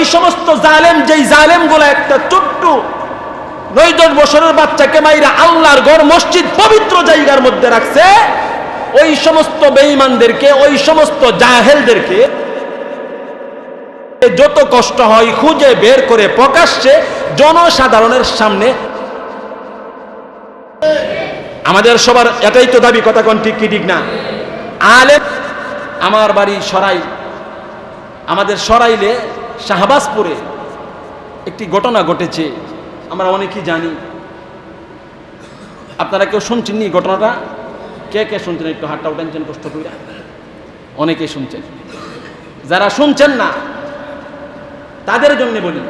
ওই সমস্ত জালেম, যেই জালেমগুলো একটা ছোট্ট নয় দশ বছরের বাচ্চাকে মাইরা আল্লাহর ঘর, মসজিদ পবিত্র জায়গার মধ্যে রাখছে, ওই সমস্ত বেঈমানদেরকে, ওই সমস্ত জাহেলদেরকে যত কষ্ট হয় খুঁজে বের করে প্রকাশ্যে জনসাধারণের সামনে। আমাদের সবার এটাই তো দাবি, কথা কোন ঠিক কি ঠিক না? আলেম আমার বাড়ি সরাই। আমাদের সরাইলে শাহবাজপুরে একটি ঘটনা ঘটেছে, আমরা অনেকেই জানি। আপনারা কেউ শুনছেন নি ঘটনাটা? কে কে শুনছেন একটু হাতটা উঠানছেন কষ্ট করে। অনেকেই শুনছেন। যারা শুনছেন না, তাদের জন্য বলি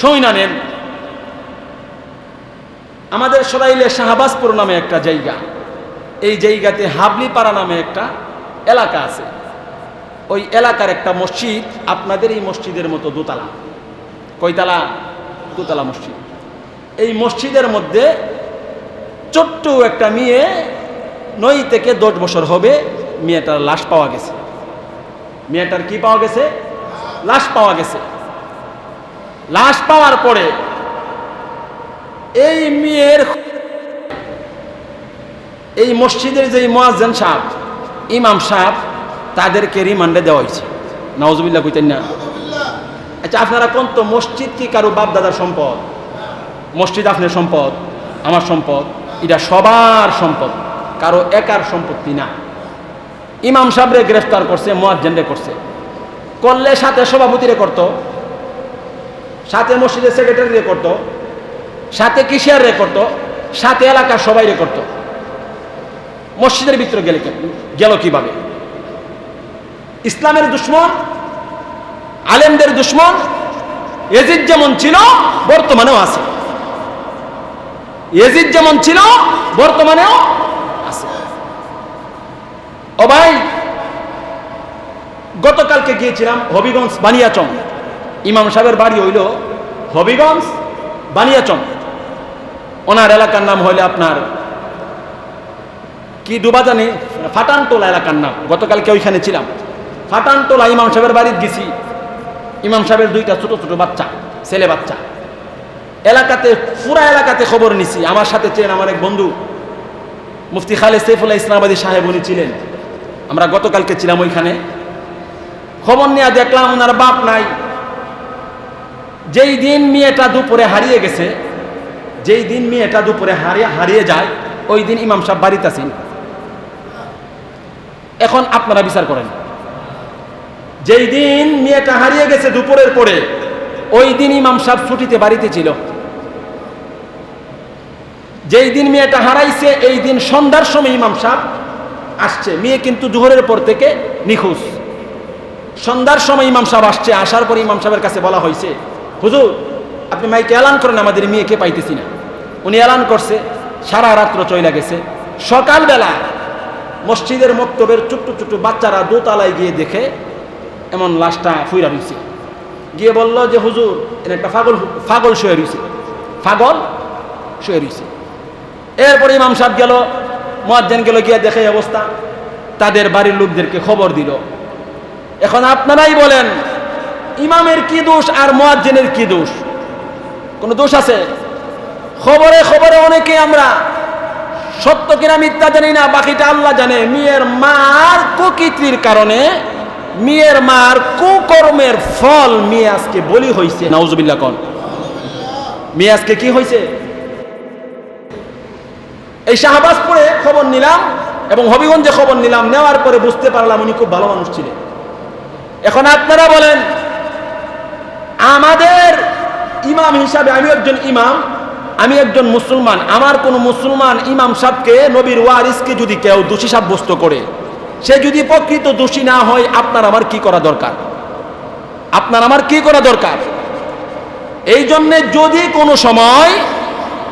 সইনা নেন। আমাদের সরাইলে শাহবাজপুর নামে একটা জায়গা। এই জায়গাতে হাবলিপাড়া নামে একটা এলাকা আছে। ওই এলাকার একটা মসজিদ, আপনাদের এই মসজিদের মতো দোতলা। কয়তলা? দোতলা মসজিদ। এই মসজিদের মধ্যে ছোট্ট একটা মেয়ে নয় থেকে দশ বছর হবে, মেয়েটার লাশ পাওয়া গেছে। মেয়েটার কি পাওয়া গেছে? লাশ পাওয়া গেছে। লাশ পাওয়ার পরে এই মেয়ের এই মসজিদের যে মোয়াজ্জেন সাহেব, ইমাম সাহেব তাদেরকে রিমান্ডে দেওয়া হয়েছে। নওয়াজবিল্লা কইতেন না। আচ্ছা আপনারা কোন তো মসজিদ কি কারও বাপ দাদার সম্পদ? মসজিদ আপনার সম্পদ, আমার সম্পদ, এটা সবার সম্পদ, কারও একার সম্পত্তি না। ইমাম সাহেবরে গ্রেফতার করছে, মোয়াজ্জেনরে করছে। করলে সাথে সভাপতিরে করত, সাথে মসজিদের সেক্রেটারি করত, সাথে কিশিয়ার রে করত, সাথে এলাকার সবাই রে করত। মসজিদের ভিতরে গেলে গেল কীভাবে? ইসলামের দুশ্মন, আলেমদের দুশ্মন, এজিদ যেমন ছিল, বর্তমানেও আছে। এজিদ যেমন ছিল, বর্তমানেও আছে। ও ভাই, গতকালকে গিয়েছিলাম হবিগঞ্জ বানিয়াচং। ইমাম সাহেবের বাড়ি হইল হবিগঞ্জ বানিয়াচং। ওনার এলাকার নাম হইলে আপনার, কি ডুবা জানি ফাটানটোলা এলাকার নাম। গতকালকে ওইখানে ছিলাম। ফাটানটোলা ইমাম সাহেবের বাড়িতে গেছি। ইমাম সাহেবের দুইটা ছোট ছোট বাচ্চা, ছেলে বাচ্চা। এলাকাতে, পুরা এলাকাতে খবর নিছি। আমার সাথে ছিলেন আমার এক বন্ধু, মুফতি খালে সৈফুল্লাহ ইসলামাবাদী সাহেব, উনি ছিলেন। আমরা গতকালকে ছিলাম ওইখানে। খবর নিয়ে দেখলাম ওনার বাপ নাই। যেই দিন মেয়েটা দুপুরে হারিয়ে গেছে, যেই দিন মেয়েটা দুপুরে হারিয়ে হারিয়ে যায়, ওই দিন ইমাম সাহেব বাড়িতে আছেন। এখন আপনারা বিচার করেন। যেই দিন মেয়েটা হারিয়ে গেছে দুপুরের পরে, ওই দিন ইমাম সাহেব ছুটিতে বাড়িতে ছিল। যেই দিন মেয়েটা হারাইছে, এই দিন সন্ধ্যার সময় ইমাম সাহেব আসছে। মেয়ে কিন্তু জোহরের পর থেকে নিখোঁজ। সন্ধ্যার সময় ইমাম সাহেব আসছে, আসার পর ইমাম সাহেবের কাছে বলা হয়েছে, হুজুর, আপনি মাইকে এলান করেন, আমাদের মেয়েকে পাইতেছি না। উনি এলান করছে, সারা রাত্র চইলা গেছে। সকালবেলা মসজিদের মক্তবের ছোট্ট ছোট্ট বাচ্চারা দোতলায় গিয়ে দেখে এমন লাশটা ফুইরা রয়েছে গিয়ে বলল যে, হুজুর একটা ফাগল ফাগল শুয়ে রয়েছে ফাগল শুয়ে রয়েছে এরপরে ইমাম সাহেব গেল মহাজ্জান গেল, গিয়ে দেখে অবস্থা। তাদের বাড়ির লোকদেরকে খবর দিল। এখন আপনারাই বলেন, ইমামের কি দোষ আর মোয়াজ্জেনের কি দোষ? কোনো দোষ আছে? খবরে খবরে অনেকে আমরা সত্য কিনা মিথ্যা জানি না, বাকিটা আল্লাহ জানে। মেয়ের মার প্রকৃতির কারণে মেয়ের মার কুকর্মের ফল মেয়ে আজকে বলি হয়েছে নাউজুবিল্লাহ কন। মেয়ে আজকে কি হয়েছে এই শাহবাজপুরে খবর নিলাম এবং হবিগঞ্জে খবর নিলাম, নেওয়ার পরে বুঝতে পারলাম উনি খুব ভালো মানুষ ছিলেন। এখন আপনারা বলেন, আমাদের ইমাম হিসাবে আমি একজন ইমাম, আমি একজন মুসলমান, আমার কোন মুসলমান ইমাম সাহেবকে নবীর ওয়ারিসকে যদি কেউ দোষী সাব্যস্ত করে সে যদি প্রকৃত দোষী না হয়, আপনার আমার কি করা দরকার? আপনার আমার কি করা দরকার? এই জন্যে যদি কোনো সময়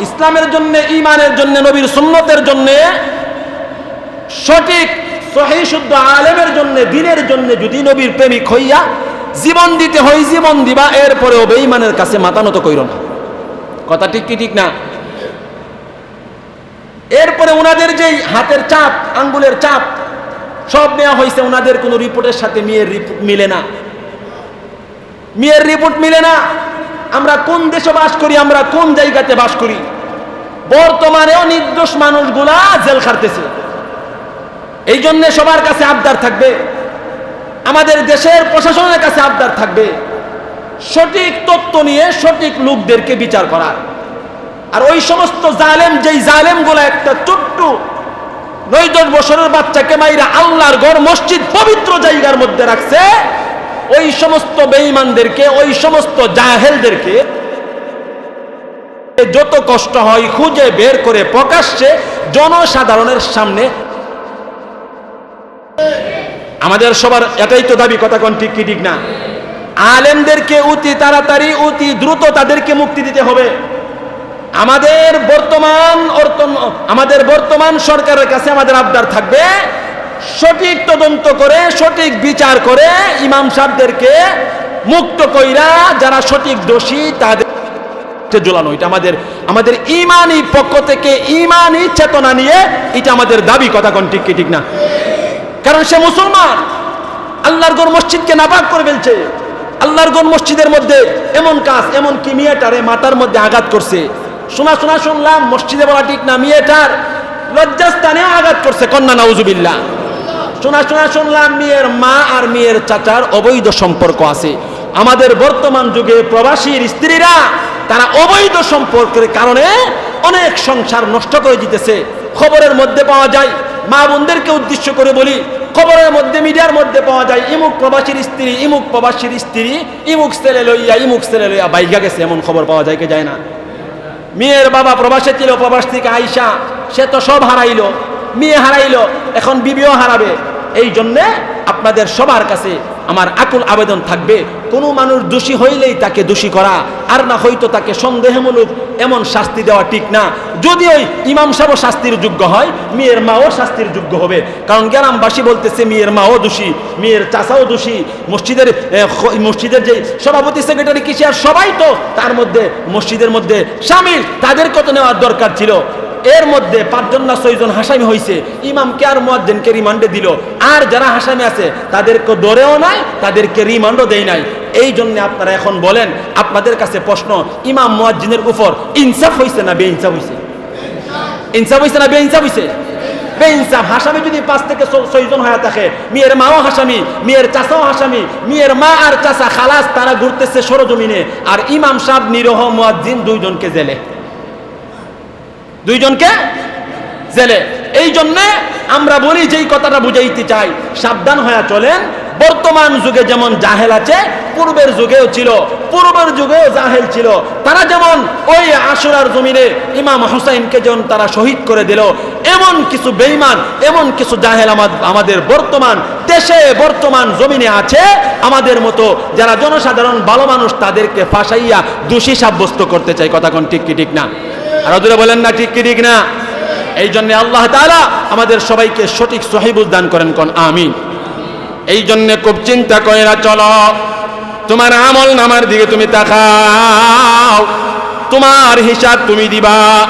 ইসলামের জন্য ইমানের জন্য, নবীর সুন্নতের জন্য, সঠিক, সহি, শুদ্ধ আলেমের জন্য, দিনের জন্য যদি নবীর প্রেমিক হইয়া জীবন দিতে হয়, জীবন দিবা, এরপরেও বেঈমানের কাছে মাথা নত কইর না। কথা ঠিক কি ঠিক না? এরপরে ওনাদের যেই হাতের চাপ, আঙ্গুলের চাপ সব নেওয়া হয়েছে ওনাদের কোনো রিপোর্টের সাথে মেয়ের রিপোর্ট মিলে না। মেয়ের রিপোর্ট মিলে না। আমরা কোন দেশে বাস করি, আমরা কোন জায়গাতে বাস করি? বর্তমানেও নির্দোষ মানুষগুলা জেল খাটতেছে। এই জন্য সবার কাছে আবদার থাকবে। আমাদের দেশের প্রশাসনের কাছে আবদার থাকবে। সঠিক তথ্য নিয়ে সঠিক লোকদেরকে বিচার করার। আর ওই সমস্ত জালেম, যেই জালেমগুলো একটা ছোট্ট নয় দশ বছরের বাচ্চাকে মাইরা আল্লাহর ঘর, মসজিদ পবিত্র জায়গার মধ্যে রাখছে, ওই সমস্ত বেঈমানদেরকে, ওই সমস্ত জাহেলদেরকে যত কষ্ট হয় খুঁজে বের করে প্রকাশ্যে জনসাধারণের সামনে। আমাদের সবার এটাই তো দাবি, কথা কোন ঠিক কি ঠিক না? আলেমদেরকে অতি তাড়াতাড়ি, অতি দ্রুত তাদেরকে মুক্তি দিতে হবে। আমাদের বর্তমান আমাদের বর্তমান সরকারের কাছে আমাদের আবদার থাকবে সঠিক তদন্ত করে, সঠিক বিচার করে ইমাম সাহেবদেরকে মুক্ত কইরা যারা সঠিক দোষী তাদের ঝোলানো এটা আমাদের আমাদের ইমানি পক্ষ থেকে ইমানি চেতনা নিয়ে এটা আমাদের দাবি, কথা কোন ঠিক ঠিক না? কারণ সে মুসলমান, আল্লাহর গড় মসজিদকে নাপাক করে ফেলছে। আল্লাহর গড় মসজিদের মধ্যে এমন কাজ, এমন কি মেয়েটারে মাথার মধ্যে আঘাত করছে। শোনা শোনা শুনলাম, মসজিদে বলা ঠিক না, মেয়েটার লজ্জাস্থানে আঘাত করছে, কন্যা নাউজুবিল্লাহ। শোনা শোনা শুনলাম, মেয়ের মা আর মেয়ের চাচার অবৈধ সম্পর্ক আছে। আমাদের বর্তমান যুগে প্রবাসীর স্ত্রীরা, তারা অবৈধ সম্পর্কের কারণে অনেক সংসার নষ্ট করে দিতেছে। খবরের মধ্যে পাওয়া যায়, মা বোনদেরকে উদ্দেশ্য করে বলি, খবরের মধ্যে, মিডিয়ার মধ্যে পাওয়া যায়, ইমুক প্রবাসীর স্ত্রী, ইমুক প্রবাসীর স্ত্রী, ইমুক ছেলে লইয়া, ইমুক ছেলে লইয়া বাইগা গেছে, এমন খবর পাওয়া যায় কি যায় না। মেয়ের বাবা প্রবাসে ছিল, প্রবাস থেকে আইসা সে তো সব হারাইল, মেয়ে হারাইল, এখন বিবিও হারাবে। এই জন্যে আপনাদের সবার কাছে আমার আকুল আবেদন থাকবে। কোনো মানুষ দোষী হইলেই তাকে দোষী করা, আর না হয়তো তাকে সন্দেহমূলক এমন শাস্তি দেওয়া ঠিক না। যদি ওই ইমাম সাহেব শাস্তির যোগ্য হয়, মেয়ের মাও শাস্তির যোগ্য হবে। কারণ গ্রামবাসী বলতেছে, মেয়ের মাও দোষী, মেয়ের চাচাও দোষী। মসজিদের মসজিদের যে সভাপতি, সেক্রেটারি আর সবাই তো তার মধ্যে, মসজিদের মধ্যে সামিল। তাদেরকে তো নেওয়ার দরকার ছিল। এর মধ্যে পাঁচজন না ছয়জন হাসামি হয়েছে ইমামকে আর মুয়াজ্জিনকে রিমান্ডে দিল। আর যারা হাসামি আছে, তাদেরকে ধরেও নাই, তাদেরকে রিমান্ডও দেয় নাই। এই জন্য আপনারা এখন বলেন, আপনাদের কাছে প্রশ্ন, ইমাম মুয়াজ্জিনের উপর ইনসাফ হয়েছে না বেইনসাফ হয়েছে ইনসাফ হয়েছে না বেইনসাফ হয়েছে বেইনসাফ। হাসামি যদি পাঁচ থেকে ছয়জন হয়ে থাকে, মেয়ের মাও হাসামি, মেয়ের চাচাও হাসামি, মেয়ের মা আর চাচা খালাস, তারা ঘুরতেছে সরজমিনে। আর ইমাম সাহেব নিরহ মুয়াজ্জিন দুইজনকে জেলে। দুইজনকে জেলে। এই জন্যে আমরা বলি, যেই কথাটা বুঝাইতে চাই, সাবধান হয়ে চলেন। বর্তমান যুগে যেমন জাহেল আছে, পূর্বের যুগেও ছিল, পূর্বের যুগেও জাহেল ছিল। তারা যেমন ওই আশুরার জমিনে ইমাম হুসাইনকে যেমন তারা শহীদ করে দিল, এমন কিছু বেইমান এমন কিছু জাহেল আমা- আমাদের বর্তমান দেশে বর্তমান জমিনে আছে। আমাদের মতো যারা জনসাধারণ, ভালো মানুষ, তাদেরকে ফাঁসাইয়া দোষী সাব্যস্ত করতে চাই। কথা কোন ঠিক কি ঠিক না? আর বলেন না, ঠিক কি, ঠিক না? এই জন্য আল্লাহ তালা আমাদের সবাইকে সঠিক সহিবুল দান করেন, কোন আমিন। এই জন্য খুব চিন্তা করে না চলো। তোমার আমল নামার দিকে তুমি তাকাও। তোমার হিসাব তুমি দিবা।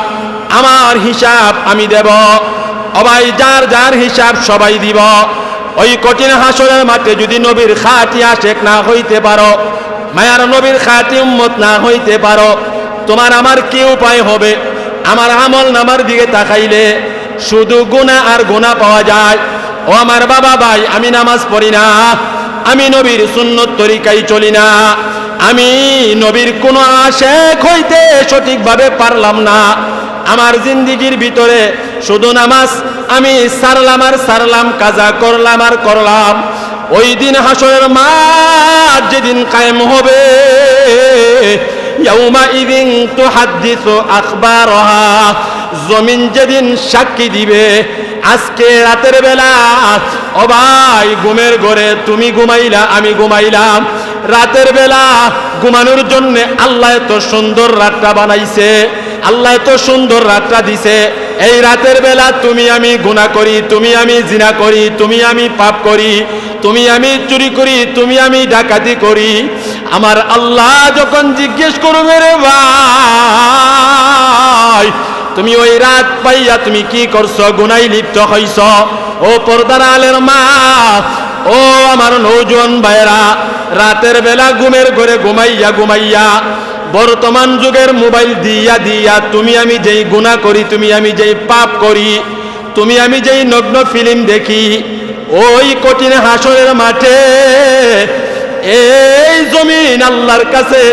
আমার হিসাব আমি দেব। অবাই যার যার হিসাব সবাই দিব। ওই কঠিন হাসরের মাঠে যদি নবীর খাতি আশেক না হইতে পারো। মায়ার নবীর খাতি উম্মত না হইতে পারো। তোমার আমার কি উপায় হবে? আমার আমল নামার দিকে তাকাইলে শুধু গুণা আর গুণা পাওয়া যায়। ও আমার বাবা ভাই, আমি নামাজ পড়ি না। আমি নবীর সুন্নত তরিকাই চলি না। আমি নবীর কোন আশেখ হইতে সঠিকভাবে পারলাম না। আমার জিন্দিগির ভিতরে শুধু নামাজ, আমি সারলাম আর সারলাম, কাজা করলাম আর করলাম। ওই দিন হাসরের মা যেদিন কায়েম হবে জমিন যেদিন সাক্ষী দিবে, আজকে রাতের বেলা, ও ভাই, ঘুমের ঘরে তুমি ঘুমাইলা, আমি ঘুমাইলাম। রাতের বেলা ঘুমানোর জন্য আল্লাহ এত সুন্দর রাতটা বানাইছে, আল্লাহ এত সুন্দর রাতটা দিছে। এই রাতের বেলা তুমি আমি গুণা করি, তুমি আমি জিনা করি, তুমি আমি পাপ করি, তুমি আমি চুরি করি, তুমি আমি ডাকাতি করি। আমার আল্লাহ যখন জিজ্ঞেস করবে রে ভাই, তুমি ওই রাত পাইয়া তুমি কি করছ? গুনাই লিপ্ত হইছ। ও পর্দার আলের মা, ও আমার নৌজওয়ান ভাইরা রাতের বেলা ঘুমের ঘরে ঘুমাইয়া ঘুমাইয়া, বর্তমান যুগের মোবাইল দিয়া দিয়া তুমি আমি যেই গুনাহ করি, তুমি আমি যেই পাপ করি, তুমি আমি যেই নগ্ন ফিল্ম দেখি, ওই কঠিন হাসরের মাঠে এই জমিন আল্লাহর কাছে